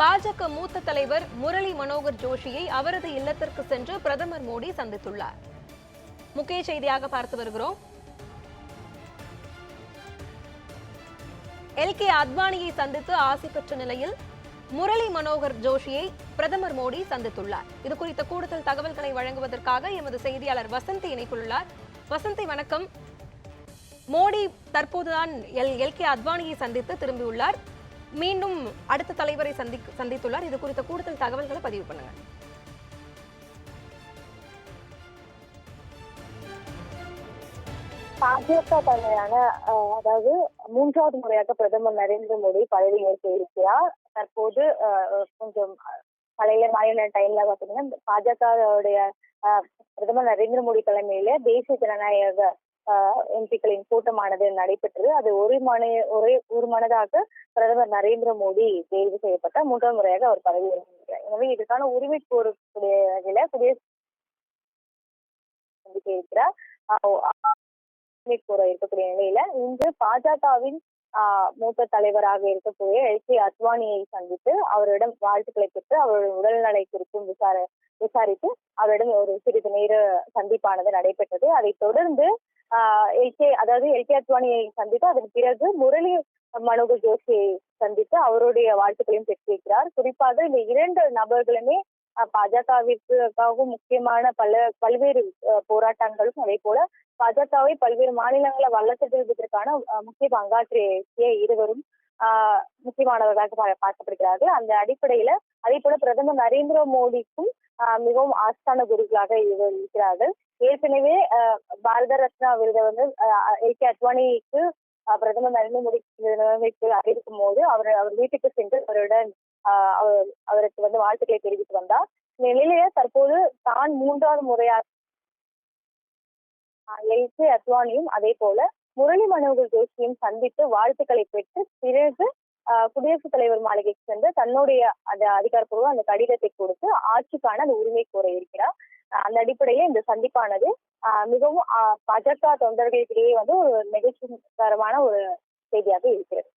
பாஜக மூத்த தலைவர் முரளி மனோகர் ஜோஷியை அவரது இல்லத்திற்கு சென்று பிரதமர் மோடி சந்தித்துள்ளார். முக்கிய செய்தியாக பார்த்து வருகிறோம். எல் கே அத்வானியை சந்தித்து ஆசி பெற்ற நிலையில் முரளி மனோகர் ஜோஷியை பிரதமர் மோடி சந்தித்துள்ளார். இது குறித்த கூடுதல் தகவல்களை வழங்குவதற்காக எமது செய்தியாளர் வசந்தி இணைத்துள்ளார். வசந்தி வணக்கம். மோடி தற்போதுதான் எல் எல் கே அத்வானியை சந்தித்து திரும்பியுள்ளார். மீண்டும் அடுத்த தலைவரை சந்தி சந்தித்துள்ளார். இது குறித்த கூடுதல் தகவல்களை பதிவு பண்ணுங்க. பாஜக தலைமையான அதாவது மூன்றாவது முறையாக பிரதமர் நரேந்திர மோடி பதவியேற்க இருக்கிறார். தற்போது கொஞ்சம் பழைய மாநில டைம்ல பாத்தீங்கன்னா பாஜகவுடைய பிரதமர் நரேந்திர மோடி தலைமையில தேசிய ஜனநாயக எம்பிக்களின் கூட்டமானது நடைபெற்றது. அது ஒரு மன ஒரே ஒரு மனதாக பிரதமர் நரேந்திர மோடி தேர்வு செய்யப்பட்ட மூன்றாம் முறையாக அவர் பதவி எனவே இதுக்கான உரிமை கோரக்கூடிய வகையில குடியரசு இருக்கிறார். உரிமை கோர இருக்கக்கூடிய நிலையில இன்று பாஜகவின் ஆஹ் மூத்த தலைவராக இருக்கக்கூடிய எல் கே அத்வானியை சந்தித்து அவரிடம் வாழ்த்துக்களை பெற்று அவருடைய உடல்நலை குறித்தும் விசார விசாரித்து அவரிடம் ஒரு சிறிது நேர சந்திப்பானது நடைபெற்றது. அதைத் தொடர்ந்து ஆஹ் அதாவது எல்கே அத்வானியை சந்தித்து அதன் பிறகு முரளி மனோகர் ஜோஷியை சந்தித்து அவருடைய வாழ்த்துக்களையும் பெற்றிருக்கிறார். குறிப்பாக இந்த இரண்டு நபர்களுமே பாஜகவிற்காகவும் முக்கியமான பல பல்வேறு போராட்டங்களும் அதே போல பாஜகவை பல்வேறு மாநிலங்களை வளர்த்து அஹ், முக்கிய பங்காற்றிய இருவரும் ஆஹ், முக்கியமானவர்களாக பா- பார்க்கப்படுகிறார்கள். அந்த அடிப்படையில அதே போல பிரதமர் நரேந்திர மோடிக்கும் ஆஹ், மிகவும் ஆஸ்தான குருக்களாக இவர் இருக்கிறார்கள். ஏற்கனவே பாரத ரத்னா விருதை வந்து ஏகே அத்வானிக்கு பிரதமர் நரேந்திர மோடி நிலைமைக்கு அறிவிக்கும் போது அவர் அவர் வீட்டுக்கு சென்று அவருடன் அவருக்கு வந்து வாழ்த்துக்களை தெரிவித்து வந்தார். இந்த தற்போது தான் மூன்றாவது முறையாக எல் கே அத்வானியும் அதே போல முரளி மனோகர் ஜோஷியும் சந்தித்து வாழ்த்துக்களை பெற்று பிறகு ஆஹ், குடியரசுத் தலைவர் மாளிகைக்கு சென்று தன்னுடைய அந்த அதிகாரப்பூர்வ அந்த கடிதத்தை கொடுத்து ஆட்சிக்கான அந்த உரிமை கோர இருக்கிறார். அந்த அடிப்படையில இந்த சந்திப்பானது மிகவும் ஆஹ், பாஜக தொண்டர்களுக்கிடையே வந்து ஒரு நெகிழ்ச்சிகரமான ஒரு செய்தியாக இருக்கிறது.